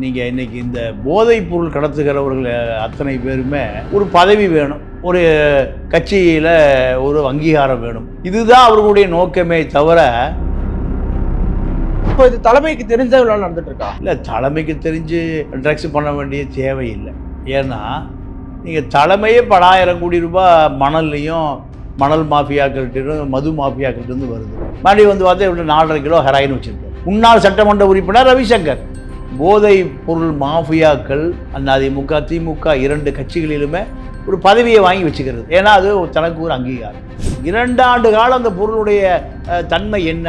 நீங்கள் இன்னைக்கு இந்த போதைப் பொருள் கடத்துகிறவர்கள் அத்தனை பேருமே ஒரு பதவி வேணும். ஒரு கட்சியில் ஒரு அங்கீகாரம் வேணும். இதுதான் அவர்களுடைய நோக்கமே தவிர இப்போ இது தலைமைக்கு தெரிஞ்ச விழா நடந்துட்டு இருக்கா இல்லை தலைமைக்கு தெரிஞ்சு ட்ரக்ஸ் பண்ண வேண்டிய தேவையில்லை ஏன்னா நீங்கள் தலைமையே பலாயிரம் கோடி ரூபாய் மணல்லையும் மணல் மாஃபியாக்கள்கிட்ட மது மாஃபியாக்கள்கிட்ட வருது. மறுபடியும் வந்து பார்த்தா இவ்வளோ நாலரை கிலோ ஹெராயின் வச்சுருக்கோம் முன்னாள் சட்டமன்ற உறுப்பினர் ரவிசங்கர். போதை பொருள் மாஃபியாக்கள் அதிமுக திமுக இரண்டு கட்சிகளிலுமே ஒரு பதவியை வாங்கி வச்சுக்கிறது. ஏன்னா அது தனக்கு ஒரு அங்கீகாரம். இரண்டு ஆண்டு காலம் அந்த பொருளுடைய தன்மை என்ன?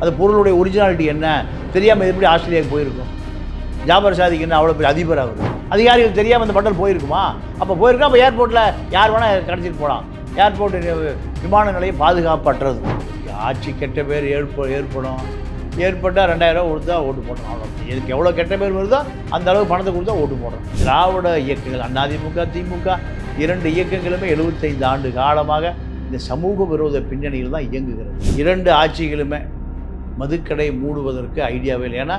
அந்த பொருளுடைய ஒரிஜினாலிட்டி என்ன? தெரியாமல் எப்படி ஆஸ்திரேலியாவுக்கு போயிருக்கும்? ஜாபர் சாதிக்கு என்ன அவ்வளோ பெரிய அதிபர் அவர்? அதிகாரிகள் தெரியாமல் அந்த மண்டல் போயிருக்குமா? அப்போ போயிருக்கா? அப்போ ஏர்போர்ட்டில் யார் வேணால் கிடச்சிட்டு போகலாம் ஏர்போர்ட் விமான நிலையம் பாதுகாப்பற்றது. ஆட்சி கெட்ட பேர் ஏற்ப ஏற்படும். ஏற்பட்டால் ரெண்டாயிரம் தான் ஓட்டு போடுறோம் அவ்வளோ இதுக்கு எவ்வளோ கெட்ட பேர் வருதோ அந்த அளவுக்கு பணத்தை கொடுத்தா ஓட்டு போடுறோம் திராவிட இயக்கங்கள் அதிமுக திமுக இரண்டு இயக்கங்களுமே எழுபத்தைந்து ஆண்டு காலமாக இந்த சமூக விரோத பின்னணியில் தான் இயங்குகிறது. இரண்டு ஆட்சிகளுமே மதுக்கடை மூடுவதற்கு ஐடியாவே இல்லை. ஏன்னா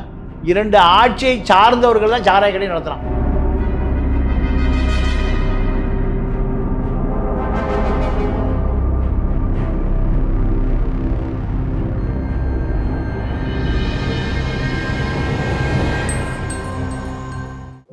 இரண்டு ஆட்சியை சார்ந்தவர்கள் தான் சாராய கடை நடத்துகிறான்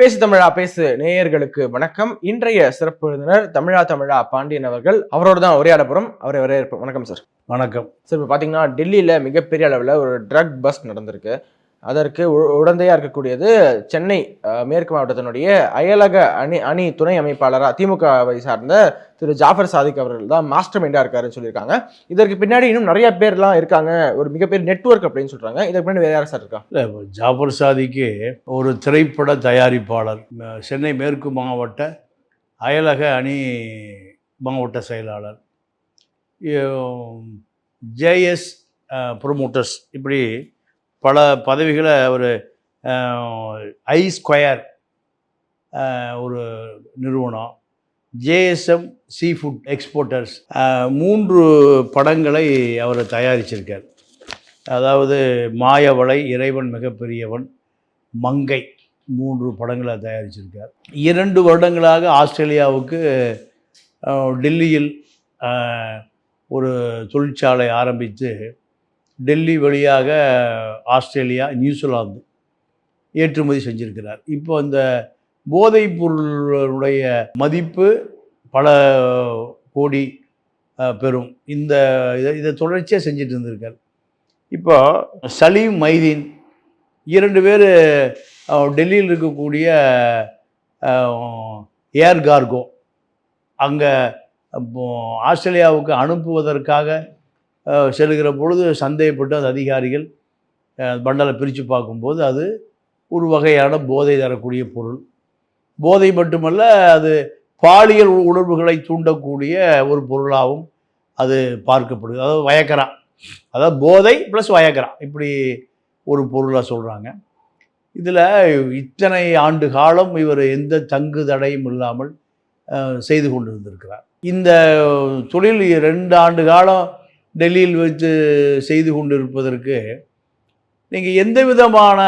பேசு தமிழா பேசு. நேயர்களுக்கு வணக்கம். இன்றைய சிறப்பு விருந்தினர் தமிழா தமிழா பாண்டியன் அவர்கள். அவரோட தான் உரையாட போறோம். அவரை வரவேற்போம். வணக்கம் சார். வணக்கம். சார் இப்போ பார்த்தீங்கன்னா டெல்லியில் மிகப்பெரிய அளவில் ஒரு ட்ரக் பஸ்ட் நடந்திருக்கு. அதற்கு உ- உடந்தையா இருக்கக்கூடியது சென்னை மேற்கு மாவட்டத்தினுடைய அயலக அணி அணி துணை அமைப்பாளராக திமுகவை சார்ந்த திரு ஜாஃபர் சாதிக் அவர்கள் தான் மாஸ்டர் மைண்டாக இருக்காருன்னு சொல்லியிருக்காங்க. இதற்கு பின்னாடி இன்னும் நிறைய பேர்லாம் இருக்காங்க. ஒரு மிகப்பெரிய நெட்வொர்க் அப்படின்னு சொல்றாங்க. இதற்கு பின்னாடி வேற யார் சார் இருக்கா? இல்லை ஜாஃபர் சாதிக்கு ஒரு திரைப்பட தயாரிப்பாளர் சென்னை மேற்கு மாவட்ட அயலக அணி மாவட்ட செயலாளர். ஜேஎஸ் ப்ரொமோட்டர்ஸ் இப்படி பல பதவிகளை ஒரு ஐ ஸ்கொயர் ஒரு நிறுவனம். ஜேஎஸ்எம் சீ ஃபுட் எக்ஸ்போர்ட்டர்ஸ் மூன்று படங்களை அவர் தயாரிச்சிருக்கார். அதாவது மாயவளை இறைவன் மிகப்பெரியவன் மங்கை மூன்று படங்களை தயாரிச்சிருக்கார். இரண்டு வருடங்களாக ஆஸ்திரேலியாவுக்கு டெல்லியில் ஒரு தொழிற்சாலை ஆரம்பித்து டெல்லி வழியாக ஆஸ்திரேலியா நியூசிலாந்து ஏற்றுமதி செஞ்சிருக்கிறார். இப்போ இந்த போதைப் பொருளுடைய மதிப்பு பல கோடி பெறும். இந்த இதை இதை தொடர்ச்சியாக செஞ்சுட்டு இருந்திருக்கார். இப்போ சலீம் மைதீன் இரண்டு பேர் டெல்லியில் இருக்கக்கூடிய ஏர் கார்கோ அங்கே ஆஸ்திரேலியாவுக்கு அனுப்புவதற்காக செல்கிற பொழுது சந்தேகப்பட்டு அந்த அதிகாரிகள் பண்டலை பிரித்து பார்க்கும்போது அது ஒரு வகையான போதை தரக்கூடிய பொருள். போதை மட்டுமல்ல அது பாலியல் உணர்வுகளை தூண்டக்கூடிய ஒரு பொருளாகவும் அது பார்க்கப்படுது. அதாவது வயக்கரா. அதாவது போதை ப்ளஸ் வயக்கரா. இப்படி ஒரு பொருளாக சொல்கிறாங்க இதில் இத்தனை ஆண்டு காலம் இவர் எந்த தங்கு தடையும் இல்லாமல் செய்து கொண்டு இருந்திருக்கிறார் இந்த தொழில் ரெண்டு ஆண்டு காலம் டெல்லியில் வச்சு செய்து கொண்டிருப்பதற்கு நீங்கள் எந்த விதமான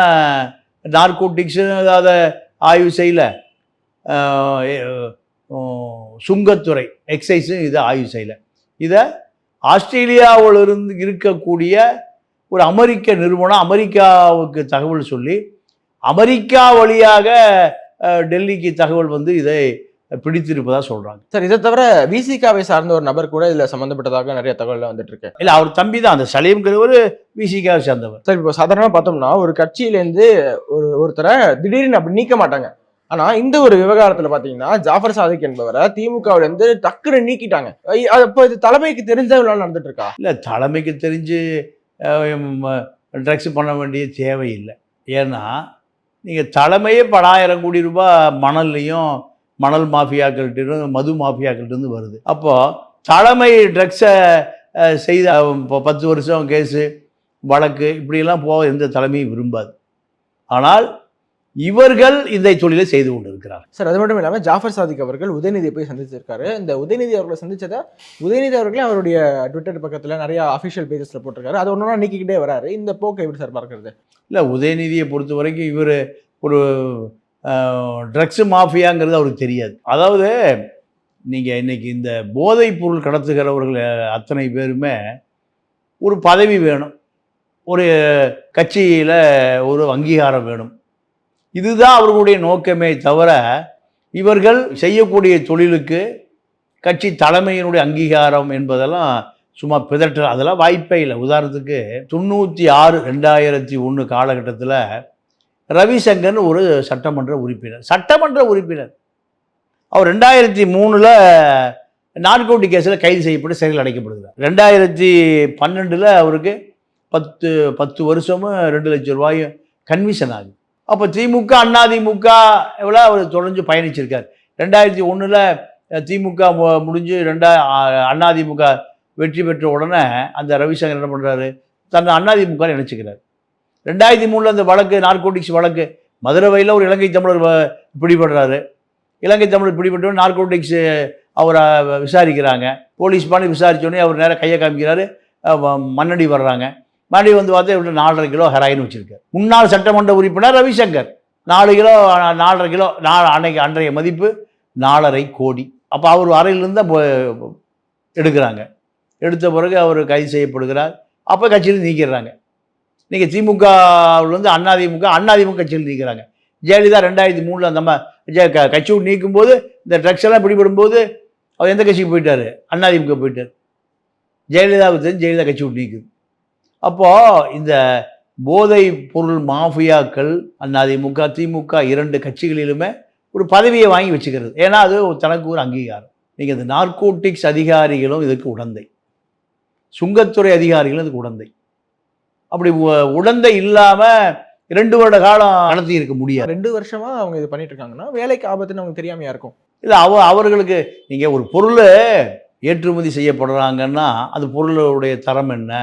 நார்கோட்டிக்ஸு அதாவது ஆய்வு செய்யல. சுங்கத்துறை எக்ஸைஸும் இதை ஆய்வு செய்யல. இதை ஆஸ்திரேலியாவிலிருந்து இருக்கக்கூடிய ஒரு அமெரிக்க நிறுவனம் அமெரிக்காவுக்கு தகவல் சொல்லி அமெரிக்கா வழியாக டெல்லிக்கு தகவல் வந்து இதை பிடித்திருப்பதாக சொல்கிறாங்க சார் இதை தவிர விசிகாவை சார்ந்த ஒரு நபர் கூட இதுல சம்பந்தப்பட்டதாக நிறைய தகவல் வந்துட்டு இருக்கு இல்லை அவர் தம்பி தான் அந்த சலீம்ங்கிறவர் விசிகாவை சேர்ந்தவர். சார் இப்போ சாதாரணமா பார்த்தோம்னா ஒரு கட்சியிலேருந்து ஒரு ஒருத்தரை திடீர்னு அப்படி நீக்க மாட்டாங்க. ஆனா இந்த ஒரு விவகாரத்துல பாத்தீங்கன்னா ஜாஃபர் சாதிக் என்பவரை திமுகவுல இருந்து டக்குன்னு நீக்கிட்டாங்க. அப்போ இது தலைமைக்கு தெரிஞ்ச நடந்துட்டு இருக்கா இல்லை தலைமைக்கு தெரிஞ்சு ட்ரக்ஸ் பண்ண வேண்டிய தேவையில்லை. ஏன்னா நீங்கள் தலைமையே பலாயிரம் கோடி ரூபாய் மணல்லையும் மணல் மாஃபியாக்கள்கிட்ட மது மாஃபியாக்கள்கிட்ட வருது. அப்போது தலைமை ட்ரக்ஸை செய்த பத்து வருஷம் கேஸு வழக்கு இப்படியெல்லாம் போக எந்த தலைமையும் விரும்பாது. ஆனால் இவர்கள் இந்த தொழிலை செய்து கொண்டிருக்கிறார் சார் அது மட்டும் இல்லாமல் ஜாஃபர் சாதிக் அவர்கள் உதயநிதியை போய் சந்திச்சிருக்காரு. இந்த உதயநிதி அவர்களை சந்திச்சதை உதயநிதி அவர்களே அவருடைய ட்விட்டர் பக்கத்தில் நிறைய அஃபிஷியல் பேஜஸில் போட்டிருக்காரு. அது ஒன்றா நீக்கிக்கிட்டே வராரு. இந்த போக்கை எப்படி சார் பார்க்கறது? இல்லை உதயநிதியை பொறுத்த வரைக்கும் இவர் ஒரு ட்ரக்ஸு மாஃபியாங்கிறது அவருக்கு தெரியாது. அதாவது நீங்கள் இன்றைக்கி இந்த போதைப் பொருள் கடத்துகிறவர்கள் அத்தனை பேருமே ஒரு பதவி வேணும். ஒரு கட்சியில் ஒரு அங்கீகாரம் வேணும். இதுதான் அவர்களுடைய நோக்கமே தவிர இவர்கள் செய்யக்கூடிய தொழிலுக்கு கட்சி தலைமையினுடைய அங்கீகாரம் என்பதெல்லாம் சும்மா பிதற்ற அதெல்லாம் வாய்ப்பே இல்லை. உதாரணத்துக்கு தொண்ணூற்றி ஆறு ரெண்டாயிரத்தி ஒன்று காலகட்டத்தில் ரவிசங்கர்னு ஒரு சட்டமன்ற உறுப்பினர். சட்டமன்ற உறுப்பினர். அவர் ரெண்டாயிரத்தி மூணில் நான்கோட்டி கேஸில் கைது செய்யப்பட்டு சிறையில் அடைக்கப்படுகிறார். ரெண்டாயிரத்தி பன்னெண்டில் அவருக்கு பத்து பத்து வருஷமும் ரெண்டு லட்சம் ரூபாயும் கன்விஷன் ஆகுது. அப்போ திமுக அண்ணா திமுக எவ்வளோ அவர் தொடர்ந்து பயணிச்சிருக்கார். ரெண்டாயிரத்தி ஒன்றில் திமுக மு- முடிஞ்சு ரெண்டா அண்ணா திமுக வெற்றி பெற்ற உடனே அந்த ரவிசங்கர் என்ன பண்ணுறாரு தன்னை அண்ணா திமுக நினச்சிக்கிறார். ரெண்டாயிரத்தி மூணில் அந்த வழக்கு நார்கோட்டிக்ஸ் வழக்கு. மதுரவையில் ஒரு இலங்கை தமிழர் வ- பிடிபடுறாரு. இலங்கை தமிழர் பிடிபட்டு நார்கோட்டிக்ஸ் அவரை விசாரிக்கிறாங்க. போலீஸ் பண்ணி விசாரித்தோடனே அவர் நேராக கையை காமிக்கிறாரு. மண்ணடி வர்றாங்க. மறுபடி வந்து பார்த்தா இவர்கிட்ட நாலரை கிலோ ஹெராயின் வச்சுருக்கார். முன்னாள் சட்டமன்ற உறுப்பினர் ரவிசங்கர். நாலு கிலோ நாலரை கிலோ நா அன்னைக்கு அன்றைய மதிப்பு நாலரை கோடி. அப்போ அவர் அறையிலிருந்து தான் போ- எடுக்கிறாங்க. எடுத்த பிறகு அவர் கைது செய்யப்படுகிறார். அப்போ கட்சியில் நீக்கிடுறாங்க. நீங்கள் திமுகவிலேருந்து அதிமுக அதிமுக கட்சியில் நீக்கிறாங்க. ஜெயலலிதா ரெண்டாயிரத்தி மூணில் நம்ம ஜெ- க- கட்சி விட்டு நீக்கும்போது இந்த ட்ரக்ஸ் எல்லாம் பிடிபடும்போது அவர் எந்த கட்சிக்கு போயிட்டாரு? அதிமுக போயிட்டார். ஜெயலலிதாவுக்கு தெரிஞ்சு ஜெயலலிதா கட்சி விட்டு நீக்குது. அப்போது இந்த போதை பொருள் மாஃபியாக்கள் அதிமுக திமுக இரண்டு கட்சிகளிலுமே ஒரு பதவியை வாங்கி வச்சுக்கிறது. ஏன்னா அது தனக்கு ஒரு அங்கீகாரம். நீங்கள் இந்த நார்கோட்டிக்ஸ் அதிகாரிகளும் இதுக்கு உடந்தை. சுங்கத்துறை அதிகாரிகளும் இதுக்கு உடந்தை. அப்படி உடந்தை இல்லாமல் ரெண்டு வருட காலம் நடத்தி இருக்க முடியாது. ரெண்டு வருஷமா அவங்க இது பண்ணிட்டு இருக்காங்கன்னா வேலைக்கு ஆபத்துன்னு அவங்க தெரியாமையா இருக்கும். இல்லை அவ அவர்களுக்கு நீங்கள் ஒரு பொருள் ஏற்றுமதி செய்யப்படுறாங்கன்னா அந்த பொருளுடைய தரம் என்ன?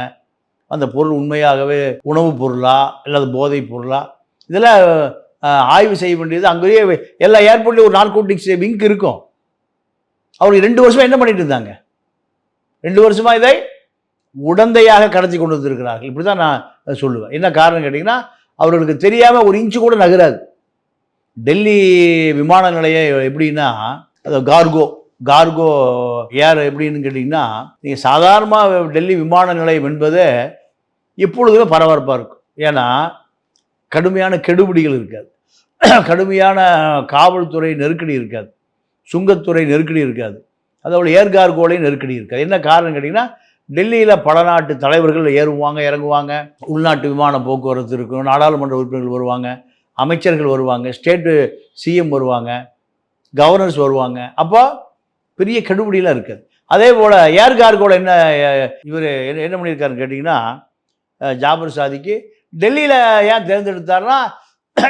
அந்த பொருள் உண்மையாகவே உணவுப் பொருளா? இல்லை அது போதைப் பொருளா? இதெல்லாம் ஆய்வு செய்ய வேண்டியது அங்கேயே எல்லா ஏர்போர்ட்லேயும் ஒரு நார்கோட்டிக்ஸ் விங்க் இருக்கும். அவருக்கு ரெண்டு வருஷமா என்ன பண்ணிட்டு இருந்தாங்க? ரெண்டு வருஷமா இதை உடந்தையாக கடத்தி கொண்டு வந்திருக்கிறார்கள். இப்படி தான் நான் சொல்லுவேன். என்ன காரணம் கேட்டிங்கன்னா அவர்களுக்கு தெரியாமல் ஒரு இன்ச்சு கூட நகராது. டெல்லி விமான நிலையம் எப்படின்னா அது கார்கோ கார்கோ ஏர் எப்படின்னு கேட்டிங்கன்னா நீங்கள் சாதாரணமாக டெல்லி விமான நிலையம் என்பது எப்பொழுதுமே பரபரப்பாக இருக்கும். ஏன்னா கடுமையான கெடுபிடிகள் இருக்காது. கடுமையான காவல்துறை நெருக்கடி இருக்காது. சுங்கத்துறை நெருக்கடி இருக்காது. அதோட ஏர் கார்கோலையும் நெருக்கடி இருக்காது. என்ன காரணம் கேட்டிங்கன்னா டெல்லியில் பல நாட்டு தலைவர்கள் ஏறுவாங்க இறங்குவாங்க. உள்நாட்டு விமான போக்குவரத்து இருக்கும் நாடாளுமன்ற உறுப்பினர்கள் வருவாங்க அமைச்சர்கள் வருவாங்க ஸ்டேட்டு சிஎம் வருவாங்க கவர்னர்ஸ் வருவாங்க. அப்போ பெரிய கெடுபிடிலாம் இருக்காது. அதே போல் ஏர் கார்கோட என்ன இவர் என்ன என்ன பண்ணியிருக்காருன்னு கேட்டிங்கன்னா ஜாபர் சாதிக்கு டெல்லியில் ஏன் தேர்ந்தெடுத்தார்னா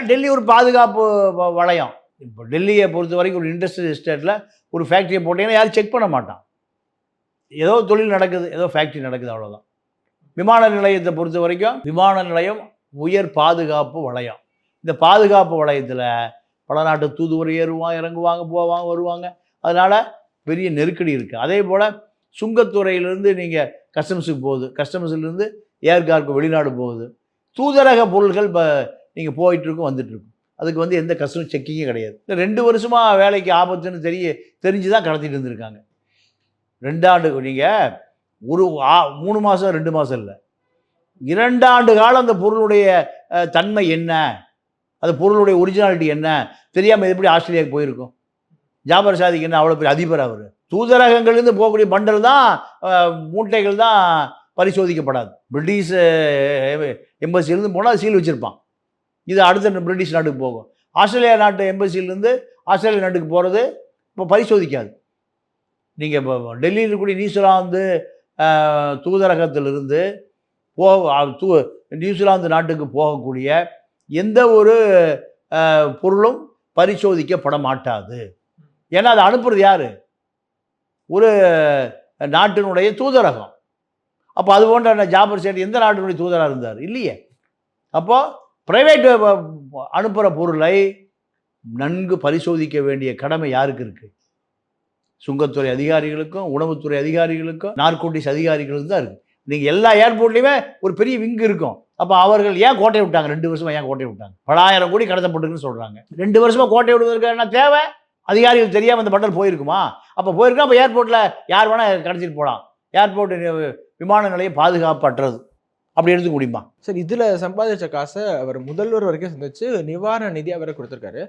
டெல்லி ஒரு பாதுகாப்பு வ- வளையம். இப்போ டெல்லியை பொறுத்த வரைக்கும் ஒரு இண்டஸ்ட்ரியல் எஸ்டேட்டில் ஒரு ஃபேக்ட்ரியை போட்டிங்கன்னா யாரும் செக் பண்ண மாட்டான். ஏதோ தொழில் நடக்குது ஏதோ ஃபேக்ட்ரி நடக்குது அவ்வளோதான் விமான நிலையத்தை பொறுத்த வரைக்கும் விமான நிலையம் உயர் பாதுகாப்பு வளையம் இந்த பாதுகாப்பு வளையத்தில் பல நாட்டு தூதுவர் ஏறுவாங்க இறங்குவாங்க போவாங்க வருவாங்க. அதனால் பெரிய நெருக்கடி இருக்குது அதே போல் சுங்கத்துறையிலேருந்து நீங்கள் கஸ்டம்ஸுக்கு போகுது. கஸ்டம்ஸ்லேருந்து ஏர்கார்க்கு வெளிநாடு போகுது. தூதரக பொருள்கள் இப்போ நீங்கள் போயிட்டுருக்கும் வந்துட்டுருக்கும் அதுக்கு வந்து எந்த கஸ்டமர் செக்கிங்கும் கிடையாது. இந்த ரெண்டு வருஷமாக வேலைக்கு ஆபத்துன்னு தெரிய தெரிஞ்சு தான் கடத்திட்டு இருந்திருக்காங்க. ரெண்டாண்டு நீங்கள் ஒரு ஆ- மூணு மாதம் ரெண்டு மாதம் இல்லை. இரண்டாண்டு காலம் அந்த பொருளுடைய தன்மை என்ன? அந்த பொருளுடைய ஒரிஜினாலிட்டி என்ன? தெரியாமல் எப்படி ஆஸ்திரேலியாவுக்கு போயிருக்கும்? ஜாபர் சாதிக்கு என்ன அவ்வளோ பெரிய அதிபர் அவர்? தூதரகங்கள்லேருந்து போகக்கூடிய பண்டல் தான் மூட்டைகள் தான் பரிசோதிக்கப்படாது. பிரிட்டிஷ் எம்பசியிலேருந்து போனால் சீல் வச்சுருப்பான். இது அடுத்த பிரிட்டிஷ் நாட்டுக்கு போகும். ஆஸ்திரேலியா நாட்டு எம்பசியிலேருந்து ஆஸ்திரேலியா நாட்டுக்கு போகிறது இப்போ பரிசோதிக்காது. நீங்கள் இப்போ டெல்லியில் இருக்கக்கூடிய நியூசிலாந்து தூதரகத்திலிருந்து போக தூ நியூசிலாந்து நாட்டுக்கு போகக்கூடிய எந்த ஒரு பொருளும் பரிசோதிக்கப்பட மாட்டாது. ஏன்னா அதை அனுப்புறது யார்? ஒரு நாட்டினுடைய தூதரகம். அப்போ அது போன்ற ஜாபர் சேட் எந்த நாட்டினுடைய தூதராக இருந்தார்? இல்லையே. அப்போது ப்ரைவேட் அனுப்புகிற பொருளை நன்கு பரிசோதிக்க வேண்டிய கடமை யாருக்கு இருக்குது சுங்கத்துறை அதிகாரிகளுக்கும் உணவுத்துறை அதிகாரிகளுக்கும் நார்கோட்டிஸ் அதிகாரிகளுக்கும் தான் இருக்குது நீங்கள் எல்லா ஏர்போர்ட்லேயுமே ஒரு பெரிய விங்கு இருக்கும். அப்போ அவர்கள் ஏன் கோட்டை விட்டாங்க? ரெண்டு வருஷமாக ஏன் கோட்டை விட்டாங்க? பலாயிரம் கோடி கடத்தப்பட்டுருக்குன்னு சொல்கிறாங்க ரெண்டு வருஷமாக கோட்டை விடுவதற்கு என்ன தேவை? அதிகாரிகள் தெரியாமல் இந்த பண்டல் போயிருக்குமா? அப்போ போயிருக்கா அப்போ ஏர்போர்ட்டில் யார் வேணால் கிடச்சிட்டு போகலாம் ஏர்போர்ட் விமான நிலையம் பாதுகாப்பற்றது. அப்படி எடுத்துக்க முடியுமா? சார் இதில் சம்பாதிச்ச காசை அவர் முதல்வர் வரைக்கும் சந்திச்சு நிவாரண நிதி அவரை கொடுத்துருக்காரு.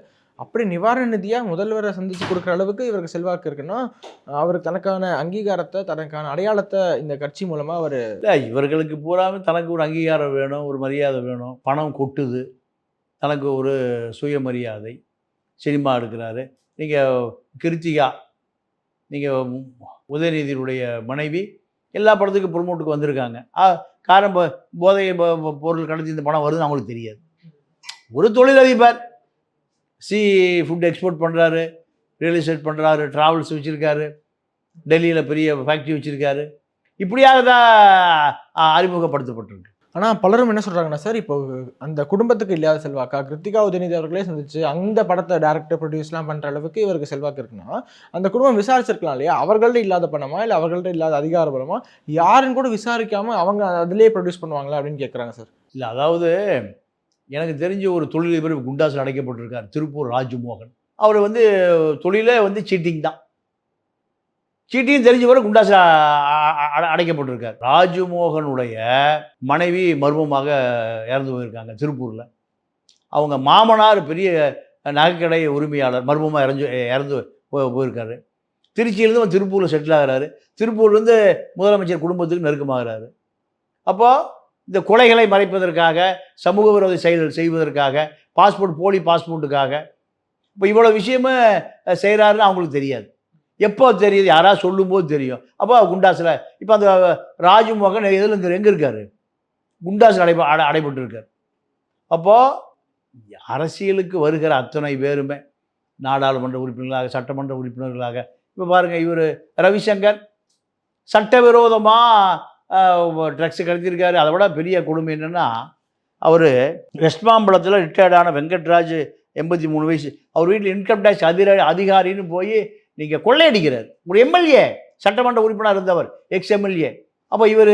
அப்படி நிவாரண நிதியாக முதல்வரை சந்தித்து கொடுக்குற அளவுக்கு இவருக்கு செல்வாக்கு இருக்குன்னா அவர் தனக்கான அங்கீகாரத்தை தனக்கான அடையாளத்தை இந்த கட்சி மூலமாக அவர் இல்லை இவர்களுக்கு பூராமே தனக்கு ஒரு அங்கீகாரம் வேணும் ஒரு மரியாதை வேணும். பணம் கொட்டுது. தனக்கு ஒரு சுயமரியாதை சினிமா எடுக்கிறாரு. நீங்கள் கிருத்திகா நீங்கள் உதயநிதியினுடைய மனைவி எல்லா படத்துக்கும் ப்ரொமோட்டுக்கு வந்திருக்காங்க. காரம் போதை பொருள் கடத்தி இந்த பணம் வருதுன்னு அவங்களுக்கு தெரியாது. ஒரு தொழிலதிபர். சி ஃபுட் எக்ஸ்போர்ட் பண்ணுறாரு ரியல் எஸ்டேட் பண்ணுறாரு ட்ராவல்ஸ் வச்சுருக்காரு டெல்லியில் பெரிய ஃபேக்ட்ரி வச்சுருக்காரு. இப்படியாக தான் அறிமுகப்படுத்தப்பட்டிருக்கு. ஆனா பலரும் என்ன சொல்றாங்கன்னா சார் இப்போ அந்த குடும்பத்துக்கு இல்லாத செல்வாக்கா? கிருத்திகா உதயநிதி அவர்களே சந்திச்சு அந்த படத்தை டேரக்டர் ப்ரொடியூஸ்லாம் பண்ற அளவுக்கு இவருக்கு செல்வாக்கு இருக்குன்னா அந்த குடும்பம் விசாரிச்சிருக்கலாம் இல்லையா? அவர்கள்ட்ட இல்லாத பணமா? இல்லை அவர்கள்ட்ட இல்லாத அதிகார பணமா? யாருன்னு கூட விசாரிக்காம அவங்க அதிலேயே ப்ரொடியூஸ் பண்ணுவாங்களா? அப்படின்னு கேட்குறாங்க சார். இல்லை அதாவது எனக்கு தெரிஞ்ச ஒரு தொழிலதிபர் குண்டாசில் அடைக்கப்பட்டிருக்கார். திருப்பூர் ராஜ்மோகன். அவர் வந்து தொழிலே வந்து சீட்டிங் தான். சீட்டிங் தெரிஞ்சவரை குண்டாசில் அடைக்கப்பட்டிருக்கார். ராஜ்மோகனுடைய மனைவி மர்மமாக இறந்து போயிருக்காங்க திருப்பூரில். அவங்க மாமனார் பெரிய நகைக்கடை உரிமையாளர் மர்மமாக இறந்து இறந்து போயிருக்காரு. திருச்சியிலேருந்து அவர் திருப்பூரில் செட்டில் ஆகிறாரு. திருப்பூர்லேருந்து முதலமைச்சர் குடும்பத்துக்கு நெருக்கமாகிறாரு. அப்போது இந்த கொலைகளை மறைப்பதற்காக சமூக விரோத செயல்கள் செய்வதற்காக பாஸ்போர்ட் போலி பாஸ்போர்ட்டுக்காக இப்போ இவ்வளோ விஷயமே செய்கிறாருன்னு அவங்களுக்கு தெரியாது. எப்போ தெரியுது? யாராவது சொல்லும்போது தெரியும். அப்போ குண்டாஸில் இப்போ அந்த ராஜ்மோகன் எதில் இங்கே எங்கே இருக்கார்? குண்டாஸில் அடை அடை அடைபட்டு இருக்கார் அப்போது அரசியலுக்கு வருகிற அத்தனை பேருமே நாடாளுமன்ற உறுப்பினர்களாக சட்டமன்ற உறுப்பினர்களாக இப்போ பாருங்கள் இவர் ரவிசங்கர். சட்டவிரோதமாக ட்ரக்ஸ் கடத்தியிருக்காரு. அதை விட பெரிய கொடுமை என்னென்னா அவர் வெஸ்ட் மாம்பலத்தில் ரிட்டையர்டான வெங்கட்ராஜ் எண்பத்தி மூணு வயசு. அவர் வீட்டில் இன்கம் டேக்ஸ் அதிர அதிகாரின்னு போய் நீங்கள் கொள்ளையடிக்கிறார். ஒரு எம்எல்ஏ சட்டமன்ற உறுப்பினர் இருந்தவர் எக்ஸ் எம்எல்ஏ அப்போ இவர்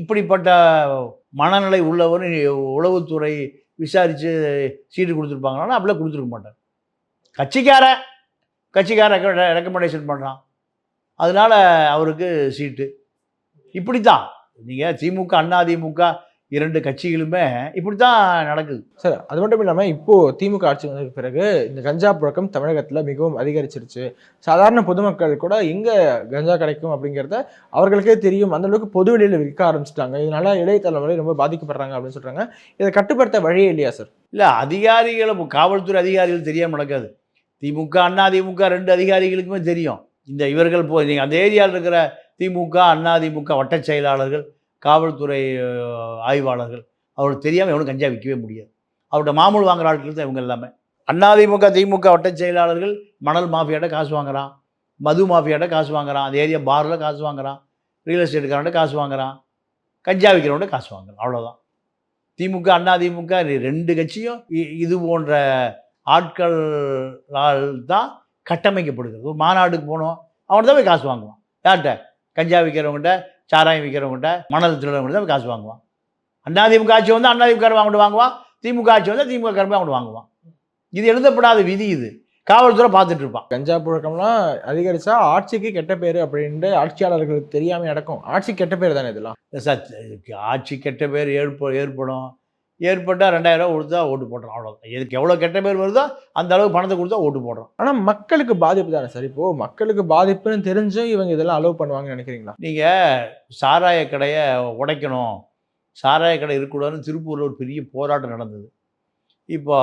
இப்படிப்பட்ட மனநிலை உள்ளவர் உளவுத்துறை விசாரித்து சீட்டு கொடுத்துருப்பாங்கன்னா அப்படிலாம் கொடுத்துருக்க மாட்டார். கட்சிக்கார கட்சிக்கார ரெக்கமெண்டேஷன் பண்ணுறான் அதனால அவருக்கு சீட்டு. இப்படி தான் நீங்கள் திமுக அண்ணா திமுக இரண்டு கட்சிகளுமே இப்படி தான் நடக்குது. சார் அது மட்டும் இல்லாமல் இப்போ திமுக ஆட்சி வந்ததுக்கு பிறகு இந்த கஞ்சா புழக்கம் தமிழகத்தில் மிகவும் அதிகரிச்சிருச்சு. சாதாரண பொதுமக்கள் கூட எங்கே கஞ்சா கிடைக்கும் அப்படிங்கிறத அவர்களுக்கே தெரியும். அந்த அளவுக்கு பொது வெளியில் விற்க ஆரம்பிச்சிட்டாங்க. இதனால இளைய தலைமுறை ரொம்ப பாதிக்கப்படுறாங்க அப்படின்னு சொல்றாங்க. இதை கட்டுப்படுத்த வழியே இல்லையா சார்? இல்லை அதிகாரிகளை இப்போ காவல்துறை அதிகாரிகள் தெரியாமல் நடக்காது. திமுக அண்ணா திமுக ரெண்டு அதிகாரிகளுக்குமே தெரியும். இந்த இவர்கள் போ நீங்கள் அந்த ஏரியாவில் இருக்கிற திமுக அதிமுக வட்டச் செயலாளர்கள் காவல்துறை ஆய்வாளர்கள். அவருக்கு தெரியாமல் எவனும் கஞ்சா விற்கவே முடியாது. அவர்கிட்ட மாமூல் வாங்குற ஆட்கள் தான் இவங்க எல்லாமே. அதிமுக திமுக வட்டச் செயலாளர்கள் மணல் மாஃபியாட்ட காசு வாங்குறான். மது மாஃபியாட்ட காசு வாங்குறான். அந்த ஏரியா பாரில் காசு வாங்குறான். ரியல் எஸ்டேட்டுக்காரன்ட்ட காசு வாங்குறான். கஞ்சா விற்கிறவன்ட்ட காசு வாங்குறான். அவ்வளோதான் திமுக அண்ணா திமுக ரெண்டு கட்சியும் இ- இது போன்ற ஆட்களால் தான் கட்டமைக்கப்படுகிறது. ஒரு மாநாடுக்கு போனோம். அவன் தான் போய் காசு வாங்குவான். யார்கிட்ட? கஞ்சா விற்கிறவங்ககிட்ட சாராயம் விற்கிறவங்ககிட்ட மணல் திருடவங்ககிட்ட தான் காசு வாங்குவான். அண்ணா திமுக ஆட்சி வந்து அண்ணா திமுக வாங்கிட்டு வாங்குவான். திமுக ஆட்சி வந்து திமுக அவங்கள்ட்ட வாங்குவான். இது எழுதப்படாத விதி இது. காவல்துறை பார்த்துட்டு இருப்பான். கஞ்சா புழக்கம்லாம் அதிகரிச்சா ஆட்சிக்கு கெட்ட பேர் அப்படின்ட்டு ஆட்சியாளர்களுக்கு தெரியாம நடக்கும். ஆட்சி கெட்ட பேர் தானே இதெல்லாம்? சத் ஆட்சி கெட்ட பேர் ஏற்ப ஏற்படும். ஏற்பட்டால் ரெண்டாயிரம் ரூபா கொடுத்தா ஓட்டு போடுறோம் அவ்வளோதான் எதுக்கு எவ்வளோ கெட்ட பேர் வருதோ அந்த அளவுக்கு பணத்தை கொடுத்தா ஓட்டு போடுறோம். ஆனா மக்களுக்கு பாதிப்பு தானே சார்? இப்போ மக்களுக்கு பாதிப்புன்னு தெரிஞ்சும் இவங்க இதெல்லாம் அலோவ் பண்ணுவாங்கன்னு நினைக்கிறீங்களா? நீங்கள் சாராய கடையை உடைக்கணும். சாராய கடை இருக்கக்கூடாதுன்னு திருப்பூரில் ஒரு பெரிய போராட்டம் நடந்தது. இப்போ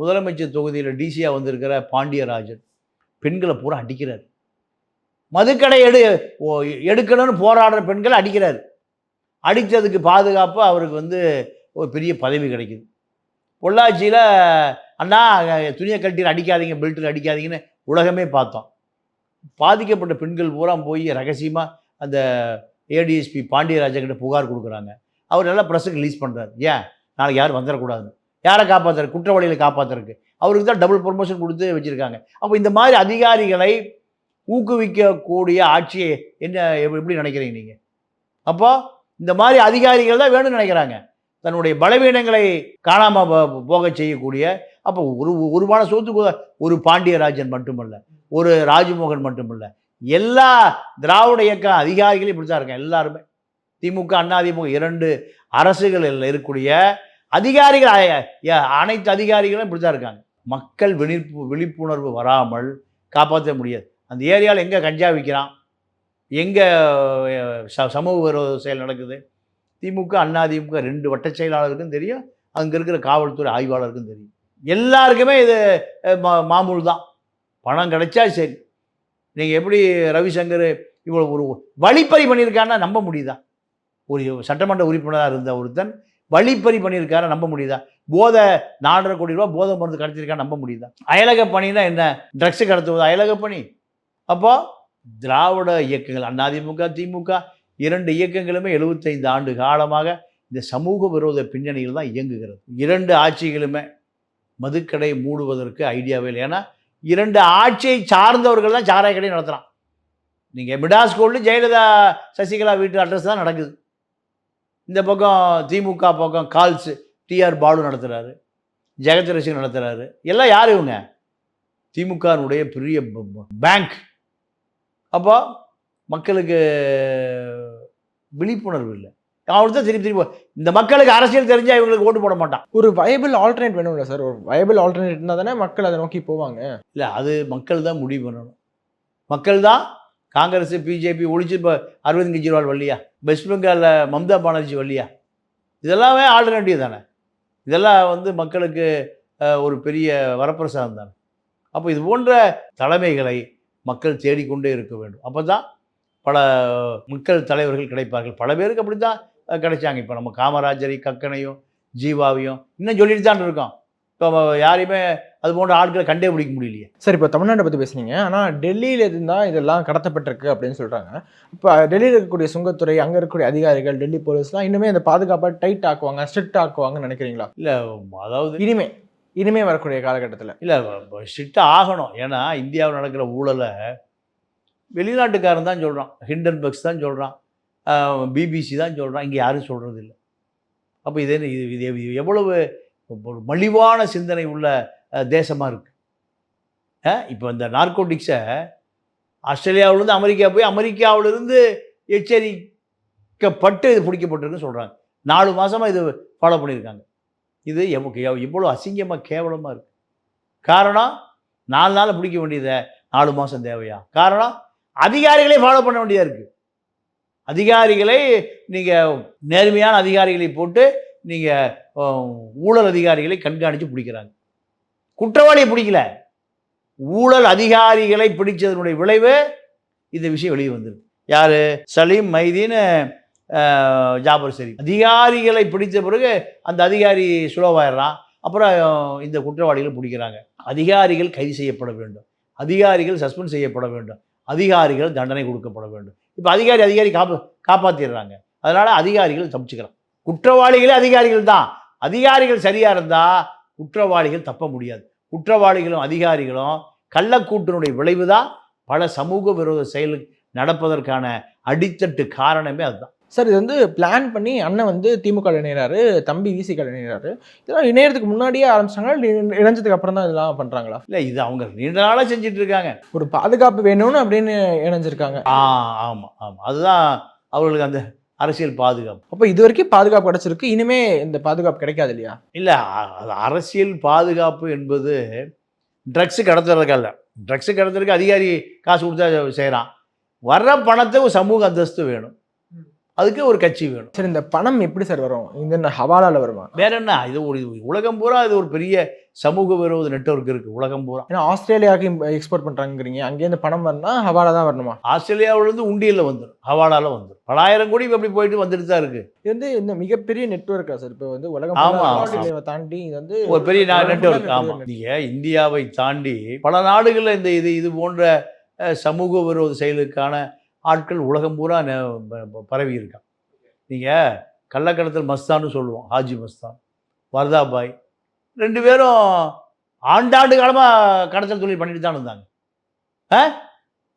முதலமைச்சர் தொகுதியில் டிசியாக வந்திருக்கிற பாண்டியராஜன் பெண்களை பூரா அடிக்கிறார். மதுக்கடை எடு எடுக்கணும்னு போராடுற பெண்களை அடிக்கிறார். அடித்ததுக்கு பாதுகாப்பு அவருக்கு வந்து ஒரு பெரிய பதவி கிடைக்குது. பொள்ளாச்சியில் அண்ணா துணியை கட்டியில் அடிக்காதீங்க பெல்ட்டில் அடிக்காதீங்கன்னு உலகமே பார்த்தோம். பாதிக்கப்பட்ட பெண்கள் பூரா போய் ரகசியமாக அந்த ஏடிஎஸ்பி பாண்டியராஜன்கிட்ட புகார் கொடுக்குறாங்க. அவர் நல்லா ப்ரெஸ்ஸுக்கு ரிலீஸ் பண்ணுறாரு ஏன்? நாளைக்கு யாரும் வந்துடக்கூடாதுன்னு யாரை காப்பாற்றுறது குற்றவாளிகளை காப்பாற்றுறதுக்கு அவருக்கு தான் டபுள் ப்ரொமோஷன் கொடுத்து வச்சுருக்காங்க. அப்போ இந்த மாதிரி அதிகாரிகளை ஊக்குவிக்கக்கூடிய ஆட்சியை என்ன எப்படி நினைக்கிறீங்க நீங்கள் அப்போ இந்த மாதிரி அதிகாரிகள் தான் வேணும்னு நினைக்கிறாங்க. தன்னுடைய பலவீனங்களை காணாமல் போக செய்யக்கூடிய அப்போ ஒரு உருவான சொத்துக்கு ஒரு பாண்டியராஜன் மட்டுமல்ல ஒரு ராஜ்மோகன் மட்டுமல்ல எல்லா திராவிட இயக்க அதிகாரிகளும் இப்படி தான் இருக்காங்க எல்லாருமே. திமுக அண்ணா திமுக இரண்டு அரசுகளில் இருக்கக்கூடிய அதிகாரிகள் அனைத்து அதிகாரிகளும் இப்படி தான் இருக்காங்க. மக்கள் விழிப்பு விழிப்புணர்வு வராமல் காப்பாற்ற முடியாது. அந்த ஏரியாவில் எங்கே கஞ்சா விற்கிறான் எங்கே ச சமூக விரோத செயல் நடக்குது? திமுக அண்ணா திமுக ரெண்டு வட்ட செயலாளருக்கும் தெரியும். அங்கே இருக்கிற காவல்துறை ஆய்வாளருக்கும் தெரியும். எல்லாருக்குமே இது மா மாமூல் தான். பணம் கிடைச்சா சரி. நீங்கள் எப்படி ரவிசங்கர் இவ்வளோ ஒரு வழிப்பறி பண்ணியிருக்காருன்னா நம்ப முடியுதா? ஒரு சட்டமன்ற உறுப்பினராக இருந்த ஒருத்தன் வழிப்பறி பண்ணியிருக்காரு நம்ப முடியுதா? போதை நாலரை கோடி ரூபா போதை மருந்து கடத்திருக்கா நம்ப முடியுதா? அயலக பணினா என்ன? ட்ரக்ஸு கடத்துவது? அயலக பணி. அப்போது திராவிட இயக்கங்கள் அதிமுக திமுக இரண்டு இயக்கங்களுமே எழுபத்தைந்து ஆண்டு காலமாக இந்த சமூக விரோத பின்னணியில் தான் இயங்குகிறது. இரண்டு ஆட்சிகளுமே மதுக்கடை மூடுவதற்கு ஐடியாவே இல்லை. ஏன்னா இரண்டு ஆட்சியை சார்ந்தவர்கள் தான் சாராய கடை நடத்துகிறான் நீங்கள் மிடாஸ் கோல்டு ஜெயலலிதா சசிகலா வீட்டு அட்ரஸ் தான் நடக்குது. இந்த பக்கம் திமுக பக்கம் கால்ஸ் டிஆர் பாலு நடத்துகிறாரு ஜெகத் ரசிகன் நடத்துகிறாரு எல்லாம் யார் இவங்க? திமுகனுடைய பெரிய ப- பேங்க். அப்போ மக்களுக்கு விழிப்புணர்வு இல்லை. அவனுக்கு தான் திருப்பி திருப்பி இந்த மக்களுக்கு அரசியல் தெரிஞ்சால் இவங்களுக்கு ஓட்டு போட மாட்டான். ஒரு வயபிள் ஆல்டர்னேட் வேணும்ல சார் ஒரு வயபிள் ஆல்டர்னேட் இருந்தால் தானே மக்கள் அதை நோக்கி போவாங்க. இல்லை அது மக்கள் தான் முடிவு பண்ணணும். மக்கள் தான் காங்கிரஸ் பிஜேபி ஒழிச்சு இப்போ அரவிந்த் கெஜ்ரிவால் வரலையா? வெஸ்ட் பெங்காலில் மம்தா பானர்ஜி வரலையா? இதெல்லாமே ஆல்டர்னேட்டிவ் தானே. இதெல்லாம் வந்து மக்களுக்கு ஒரு பெரிய வரப்பிரசாதம் தானே. அப்போ இது போன்ற தலைமைகளை மக்கள் தேடிக்கொண்டே இருக்க வேண்டும். அப்போ தான் பல மக்கள் தலைவர்கள் கிடைப்பார்கள். பல பேருக்கு அப்படி தான் கிடைச்சாங்க. இப்போ நம்ம காமராஜரை கக்கனையும் ஜீவாவையும் இன்னும் சொல்லிட்டு தான் இருக்கோம். இப்போ யாரையுமே அது போன்ற ஆட்களை கண்டே பிடிக்க முடியலையே. சார் இப்போ தமிழ்நாட்டை பற்றி பேசுனீங்க. ஆனால் டெல்லியில இருந்தால் இதெல்லாம் கடத்தப்பட்டிருக்கு அப்படின்னு சொல்கிறாங்க இப்போ டெல்லியில் இருக்கக்கூடிய சுங்கத்துறை அங்கே இருக்கக்கூடிய அதிகாரிகள் டெல்லி போலீஸ்லாம் இன்னுமே அந்த பாதுகாப்பை டைட் ஆக்குவாங்க ஸ்ட்ரிக்ட் ஆக்குவாங்கன்னு நினைக்கிறீங்களா? இல்லை அதாவது இனிமே இனிமே வரக்கூடிய காலகட்டத்தில். இல்லை ஸ்ட்ரிக்டாக ஆகணும். ஏன்னா இந்தியாவில் நடக்கிற ஊழலை வெளிநாட்டுக்காரன் தான் சொல்கிறான் ஹிண்டன்பர்க்ஸ் தான் சொல்கிறான் பிபிசி தான் சொல்கிறான் இங்கே யாரும் சொல்கிறது இல்லை. அப்போ இது என்ன இது இது எவ்வளவு ஒரு மலிவான சிந்தனை உள்ள தேசமாக இருக்குது இப்போ இந்த நார்கோட்டிக்ஸை ஆஸ்திரேலியாவிலேருந்து அமெரிக்கா போய் அமெரிக்காவிலேருந்து எச்சரிக்கப்பட்டு இது பிடிக்கப்பட்டிருக்குன்னு சொல்கிறாங்க நாலு மாதமாக இது ஃபாலோ பண்ணியிருக்காங்க. இது எவ்வளோ எவ்வளோ அசிங்கமாக கேவலமாக இருக்குது காரணம் நாலு நாள் பிடிக்க வேண்டியதை நாலு மாதம் தேவையா? காரணம் அதிகாரிகளே ஃபாலோ பண்ண வேண்டியதாக இருக்குது அதிகாரிகளை நீங்கள் நேர்மையான அதிகாரிகளை போட்டு நீங்கள் ஊழல் அதிகாரிகளை கண்காணித்து பிடிக்கிறாங்க. குற்றவாளியை பிடிக்கல. ஊழல் அதிகாரிகளை பிடிச்சதனுடைய விளைவு இந்த விஷயம் வெளியே வந்துருக்கு. யார்? சலீம் மைதீன் ஜாபர் சரி. அதிகாரிகளை பிடித்த பிறகு அந்த அதிகாரி சுலோவாயிடுறான். அப்புறம் இந்த குற்றவாளிகளை பிடிக்கிறாங்க. அதிகாரிகள் கைது செய்யப்பட வேண்டும். அதிகாரிகள் சஸ்பெண்ட் செய்யப்பட வேண்டும். அதிகாரிகள் தண்டனை கொடுக்கப்பட வேண்டும். இப்போ அதிகாரி அதிகாரி காப்பா காப்பாற்றிடுறாங்க அதனால் அதிகாரிகள் தப்பிச்சுக்கிறான் குற்றவாளிகளே அதிகாரிகள் தான். அதிகாரிகள் சரியாக இருந்தால் குற்றவாளிகள் தப்ப முடியாது. குற்றவாளிகளும் அதிகாரிகளும் கள்ளக்கூட்டினுடைய விளைவு தான் பல சமூக விரோத செயல் நடப்பதற்கான அடித்தட்டு காரணமே அதுதான். சார் இது வந்து பிளான் பண்ணி அண்ணன் வந்து திமுக ல இணையறாரு தம்பி விசிக ல இணையறாரு. இதெல்லாம் இணையறதுக்கு முன்னாடியே ஆரம்பிச்சாங்களா இணைஞ்சதுக்கு அப்புறம் தான் இதெல்லாம் பண்றாங்களா? இல்லை இது அவங்க நீண்ட நாளாக செஞ்சுட்டு இருக்காங்க. ஒரு பாதுகாப்பு வேணும்னு அப்படின்னு இணைஞ்சிருக்காங்க. ஆ ஆமாம் ஆமாம் அதுதான் அவர்களுக்கு அந்த அரசியல் பாதுகாப்பு. அப்போ இது வரைக்கும் பாதுகாப்பு கிடைச்சிருக்கு இனிமே இந்த பாதுகாப்பு கிடைக்காது இல்லையா? இல்லை அது அரசியல் பாதுகாப்பு என்பது ட்ரக்ஸு கடத்துறதுக்கல்ல ட்ரக்ஸு கடத்துறதுக்கு அதிகாரி காசு கொடுத்தா செய்கிறான் வர்ற பணத்தை ஒரு சமூக அந்தஸ்து வேணும். அதுக்கு ஒரு கட்சி வேணும். சரி இந்த பணம் எப்படி சார் வரும்? இந்த என்ன ஹவாலால வருமா? வேற என்ன? இது ஒரு உலகம் பூரா இது ஒரு பெரிய சமூக விரோத நெட்வொர்க் இருக்குது உலகம் பூரா. ஏன்னா ஆஸ்திரேலியாவுக்கு எக்ஸ்போர்ட் பண்றாங்கிறீங்க அங்கேருந்து பணம் வரணும்னா ஹவாலா தான் வரணுமா? ஆஸ்திரேலியாவிலேருந்து உண்டியலில் வந்துடும் ஹவாலால வந்துடும் பலாயிரம் கோடி அப்படி போயிட்டு வந்துட்டு தான் இருக்குது இது வந்து இந்த மிகப்பெரிய நெட்வொர்க்கா சார்? இப்போ வந்து உலகம். ஆஸ்திரேலியாவை தாண்டி இது வந்து ஒரு பெரிய full-ஆ ஆமாம் நீங்கள் இந்தியாவை தாண்டி பல நாடுகளில் இந்த இது இது போன்ற சமூக விரோத செயலுக்கான ஆட்கள் உலகம் பூரா ப- பரவி இருக்கான் நீங்கள் கள்ளக்கடத்தல் மஸ்தான்னு சொல்லுவோம் ஹாஜி மஸ்தான் வர்தாபாய் ரெண்டு பேரும் ஆண்டாண்டு காலமாக கடத்தல் தொழில் பண்ணிட்டு தான் இருந்தாங்க. ஆ?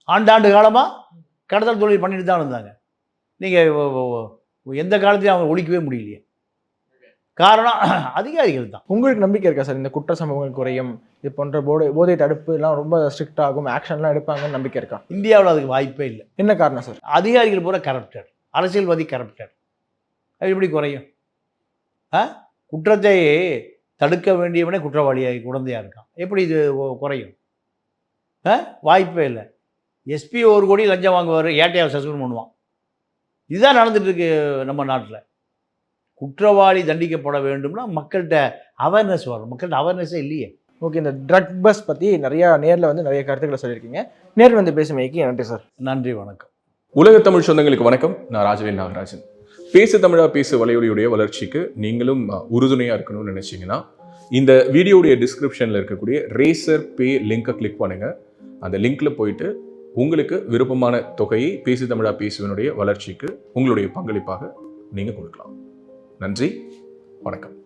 ஆண்டாண்டு காலமாக கடத்தல் தொழில் பண்ணிட்டு தான் இருந்தாங்க. நீங்கள் எந்த காலத்தையும் அவங்க ஒழிக்கவே முடியலையே. காரணம் அதிகாரிகள் தான். உங்களுக்கு நம்பிக்கை இருக்கா சார்? இந்த குற்ற சம்பவங்கள் குறையும் இது போன்ற போதை போதை தடுப்பு எல்லாம் ரொம்ப ஸ்ட்ரிக்ட் ஆகும் ஆக்ஷன்லாம் எடுப்பாங்கன்னு நம்பிக்கை இருக்கா? இந்தியாவில் அதுக்கு வாய்ப்பே இல்லை. என்ன காரணம் சார்? அதிகாரிகள் பூரா கரப்டட் அரசியல்வாதி கரப்டட் அது எப்படி குறையும்? ஆ? குற்றத்தை தடுக்க வேண்டியவனே குற்றவாளியாகி குழந்தையாக இருக்கான். எப்படி இது குறையும்? ஆ? வாய்ப்பே இல்லை. எஸ்பி ஒரு கோடி லஞ்சம் வாங்குவார் ஏட்டையாவை சஸ்பெண்ட் பண்ணுவான். இதுதான் நடந்துட்டு இருக்கு நம்ம நாட்டில். குற்றவாளி தண்டிக்கப்பட வேண்டும்னா மக்கள்கிட்ட அவேர்னஸ் வரும் மக்கள்கிட்ட அவேர்னஸே இல்லையே. ஓகே இந்த ட்ரக் பஸ் பற்றி நிறையா நேரில் வந்து நிறைய கருத்துக்களை சொல்லியிருக்கீங்க. நேரில் வந்து பேசுமைக்கு நன்றி சார் நன்றி வணக்கம். உலக தமிழ் சொந்தங்களுக்கு வணக்கம். நான் ராஜவேல் நாகராஜன். பேசு தமிழா பேசு வலையொலியுடைய வளர்ச்சிக்கு நீங்களும் அஹ், உறுதுணையா இருக்கணும்னு நினைச்சீங்கன்னா இந்த வீடியோடைய டிஸ்கிரிப்ஷன்ல இருக்கக்கூடிய ரேசர் பே லிங்கை கிளிக் பண்ணுங்க. அந்த லிங்க்ல போயிட்டு உங்களுக்கு விருப்பமான தொகையை பேசு தமிழா பேசுவனுடைய வளர்ச்சிக்கு உங்களுடைய பங்களிப்பாக நீங்க கொடுக்கலாம். நன்றி வணக்கம்.